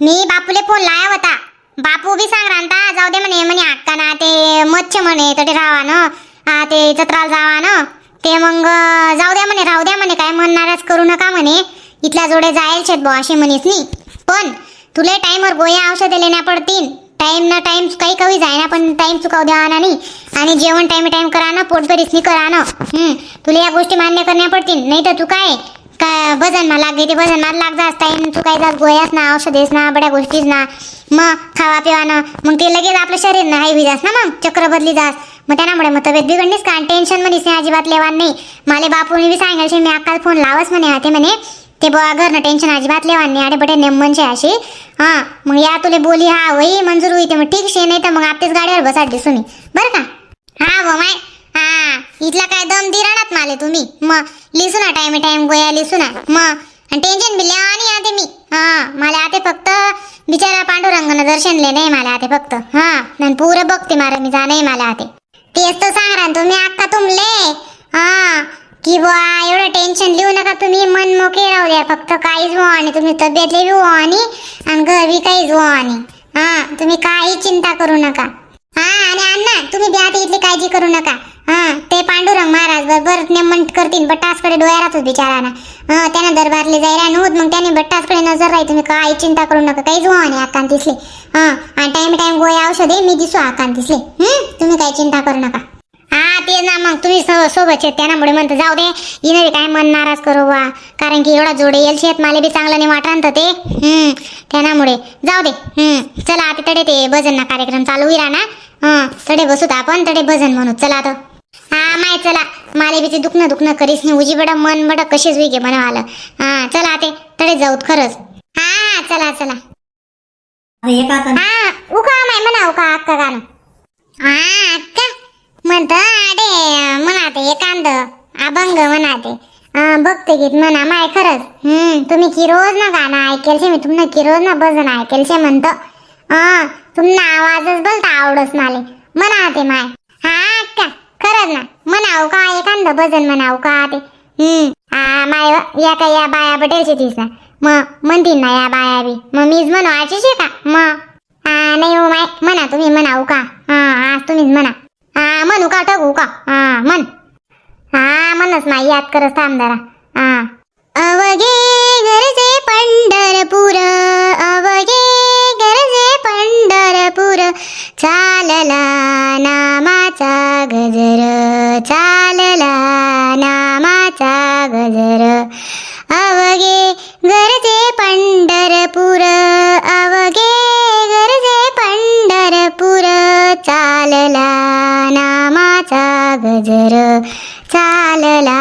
मी बापूले phone लाया होता. बापू बी सांग रांता जाऊ दे म्हणे म्हणे अक्का ना ते मच्छ म्हणे तटे राहा ना हा ते जत्राला जावा ना ते मग जाऊ द्या म्हणे राहू द्या म्हणे काय म्हणणारच करू नका म्हणे. इथल्या जोडे जायल शेत बुवा असे म्हणीस नी. पण तुले टाईमवर गोया औषधे लेण्या पडतील. टाईम ना टाईम काही कवी जाय ना पण टाईम चुकाव द्या ना. नाही आणि जेवण टाईम टाईम करा ना पोटभरीसनी करा ना हम्म, तुला या गोष्टी मान्य करण्या पडतील. नाही तर तू काय? का भजन मा लाग ते भजन मला लाग जास टाइम तू काय जास गोळ्यास ना औषधेस ना बड्या गोष्टीच ना. मग खावा पिवा ना. मग ते लगेच आपलं शरीर ना हाय जास ना मग. चक्र बदली जास. मग त्यामुळे मग तब्येत बिघडलीस का? टेन्शन मध्येच नाही अजिबात लेवान नाही. माले बापूने बी सांगायचे मी अक्काला फोन लावच म्हणे हा ते म्हणे. ते बुवा घरनं टेन्शन अजिबात लेवान नाही. अरे बटे नेमन शे अशी. हा मग या तुले बोली हा वही मंजूर होई ते मग ठीक शे नाही तर मग आपतेच गाडीवर बसा दिसू बरं का? हा व माय. हा इथला काय दम दिराणात माले तुम्ही. मग लिसू ना टाइम टाइम गोया लिसू ना. मग आणि टेन्शन बी लिहा आणि आते मी. हा मला आते फक्त बिचारा पांडुरंगानं दर्शन ले नाही मला आते फक्त. हा नन पुरं बघते मारा मी जा नाही मला आते. तेच तर सांग ना तुम्ही अक्का तुमले. हा की बुवा एवढं टेन्शन लिहू नका तुम्ही मन मोके राहू द्या फक्त काहीच हो आणि तुम्ही तब्येतले बी हो आणि आणि घरी काहीच हो आणि. हा तुम्ही काही चिंता करू नका. हा आणि अण्णा तुम्ही बी आता इथली काळजी करू नका. हा ते पांडुरंग महाराज बरोबर नेमन करतील बट्टासकडे डोळ्या राहतो बिचारा हा त्यानं दरबारले जायला नव्हत मग त्याने बट्टासकडे नजर राही तुम्ही काही चिंता करू नका काहीच हो नाही आकांत दिसले हा आणि टाइम टाइम गोळ्या औषधे मी दिसू आकांत दिसले तुम्ही काही चिंता करू नका. हा ते ना मग तुम्ही सो- सोबत शेत त्यामुळे म्हणतो जाऊ दे हिने काय मन नाराज करू वा कारण की एवढा जोडे येल शेत मला बी चांगलं नाही वाटणार ते. हम्म त्यामुळे जाऊ दे हम्म चला आता तडे ते भजन ना कार्यक्रम चालू होईल ना. हा तडे बसूत आपण तडे भजन म्हणू. चला आता. हा माय चला. मला बी ते दुखणं दुखणं करीस नाही उजी बडा मन बडा कशीच विके म्हणा आलं. हा चला ते तडे जाऊत खरंच. हा हा चला. चला हा उका माय म्हणा उका अक्का गाणं. हा अक्का. म्हणत अडे म्हणाते एकांद. अभंग म्हणाते. अं, भक्ती गीत म्हणा माय खरंच. हम्म तुम्ही की रोज ना गाणं ऐकेल मी तुम्हाला की रोज ना भजन ऐकेल शे म्हणतो. हा तुमना आवाजच बोलता आवडस माले. म्हणाते माय हा अक्का खरंच ना म्हणाव म्हणलं भजन म्हणाव का ते? हम्म माय या का या बाया पटेलची शेतीस ना मग म्हणतील ना या बाया बी. मग मीच म्हणू आजीशी का? मग हा नाही हो माय म्हणा तुम्ही म्हणाव का? हा आज तुम्हीच म्हणा. हा म्हणू का ठगू का? हा म्हण. हा म्हणच नाही याद करत थांबदारा हा अवघे गरजे पंढरपूर अवघे गरजे पंढरपूर चालला नामाचा गजर चाल गजर अवघे गरजे पंढरपूर अवघे गरजे पंढरपूर चालला नामाचा गजर चालला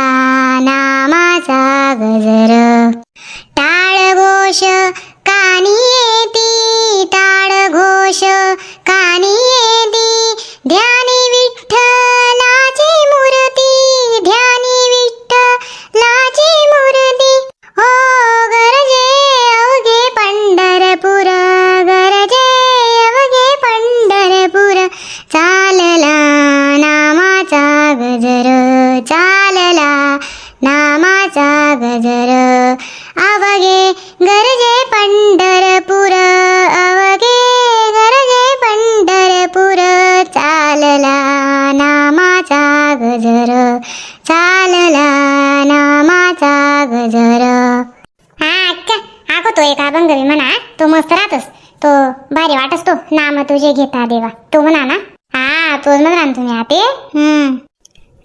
तो एक अभंग बी म्हणा तो मस्त राहतोस. तो भारी वाटस तो नाम तुझे घेता देवा. तो म्हणा ना. हा तोच म्हणा ना तुम्ही आते. हम्म.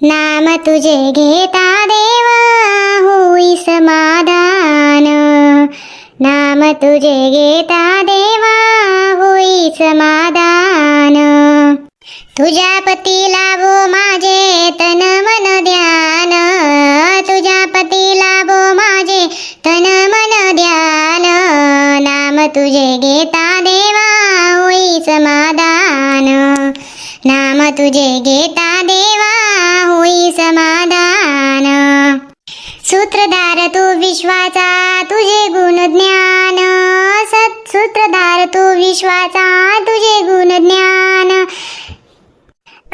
नाम तुझे घेता देवा होई समाधान. नाम तुझे घेता तुझे घेता देवा होई समाधान. नाम तुझे घेता देवा होई समाधान. सूत्रधार तू विश्वाचा तुझे गुण ज्ञान. सत सूत्रधार तू विश्वाचा तुझे गुण ज्ञान.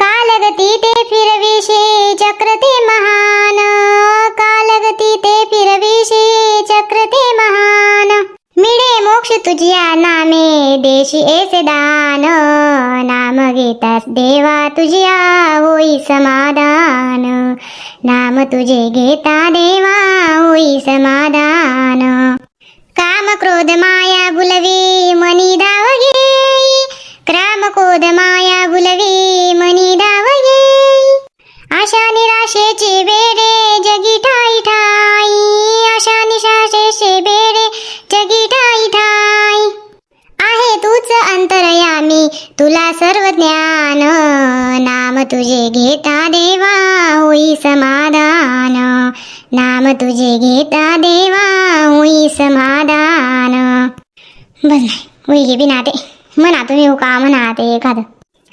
कालगती ते फिरविशे चक्र ते महान. कालगती ते फिरवी तुझिया नामे देशी ऐसे दान. नाम घेतास देवा तुझिया होई समाधान. नाम तुझे घेता देवा होई समाधान. काम क्रोध माया बुलवी मनी तुला सर्व ज्ञान नाम तुझे घेता देवा होई समाधान. नाम तुझे घेता देवा होई समाधान. बस नाही होई बी नाते. म्हणा तुम्ही हो का म्हणा ते एखादं.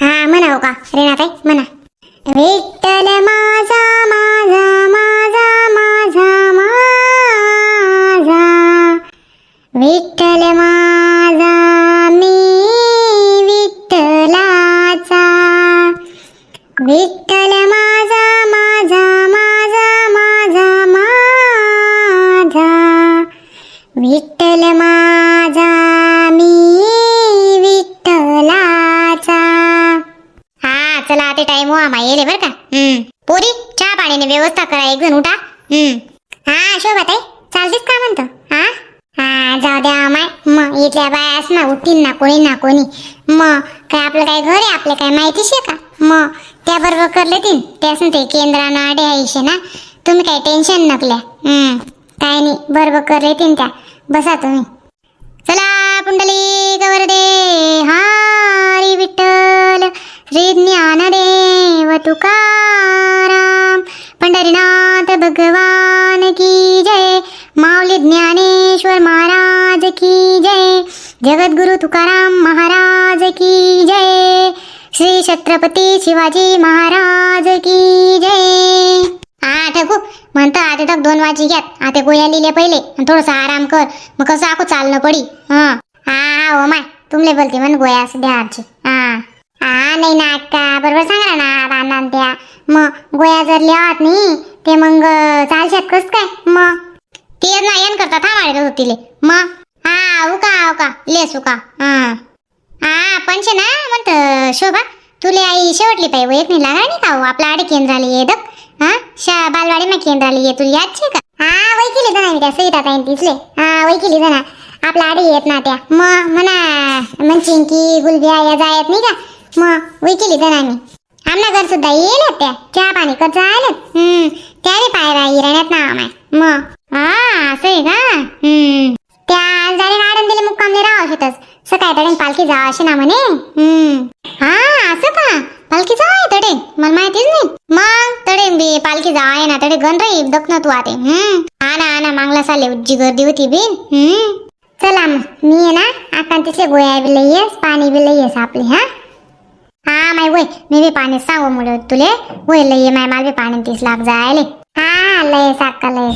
हा म्हणा हो का रेनाताई म्हणा. विठ्ठल माझा माझा माझा माझा माझा. विठ्ठल माझा विठ्ठल माझा माझा माझा माझा माझा. विठ्ठल माझा मी विठ्ठलाचा. हा चला ते टाइम हो आम्हा येले बरं का? हम्म. पोरी चहा पाण्याने व्यवस्था करा एक जण उठा. हम्म. हा शोभाताई चालतेच का म्हणतो? हा? हा जाऊ द्या आम्हाय मग इथल्या बायास ना उठतील ना कोणी ना कोणी. मग काय आपलं काय घर आहे? आपलं काय माहिती शे का? मग त्या बरोबर करले तीन. त्यास ते केंद्रानं आडे आईशे ना. तुम्ही काही टेन्शन नकल्या हम्म. काय नाही. बरोबर करले तीन त्या. बसा तुम्ही. चला पुंडली गवरदे. हारी विठ्ठल. श्री ज्ञान देव तुकाराम. पंढरीनाथ भगवान की जय. माऊली ज्ञानेश्वर महाराज की जय. जगद्गुरु तुकाराम महाराज छत्रपती शिवाजी महाराज की जय. हा ठकू म्हणतो आता तक दोन वाजी घ्यात. आता गोळ्या लिहिले पहिले. आणि थोडंसं आराम कर. मग कसं आखू चालणं पडी. हा. हा हो माय. तुमले बोलते म्हण गोळ्या असं द्या आजची हा. हा नाही ना अक्का बरोबर सांगा ना राना त्या. मग गोळ्या जर लिहावात नाही ते मग चालशात कस काय? मग ते ना येण करता थांबाडे होतीले मग हा उका उका. लेस उका हा. हा पंच ना म्हणत शोभा. तुले आई शेवटली पाहिजे वयत नाही लागा नाही का हो? आपला आडे केंद्राला ये दक हा? शा बालवाडी में केंद्र आली आहे तुला याद छे का? हा वय केली जाणार त्या सविता ताईन तिथले हा वय केली जाणार आपला आडे येत ना त्या. मग म्हणा मग की गुलबिया या जायत नाही का? मग वय केली जाणार मी. आमना घर सुद्धा येईल हो त्या. चहा पाणी करता आलं हम्म त्याने पायरा बाई ना आम्हा मग हा असं आहे का? हम्म. शेतच तडे पालखी जा असे ना म्हणे? हा असं का? पालखी जा आहे तडे? मला माहितीच नाही. मग तडे बी पालखी जा आहे ना तडे गण रे दखन तू आते आना आना मांगला साले उज्जी गर्दी होती बिन हम्म. चला मग मी आहे ना. आता तिथले गोळ्या बी लई येस पाणी बी लई येस आपली हा? हा माय वय मी बी पाणी सांगू मुळे तुले. वय लई माय मला बी पाणी तीस लाख जायले. हा लय साका लय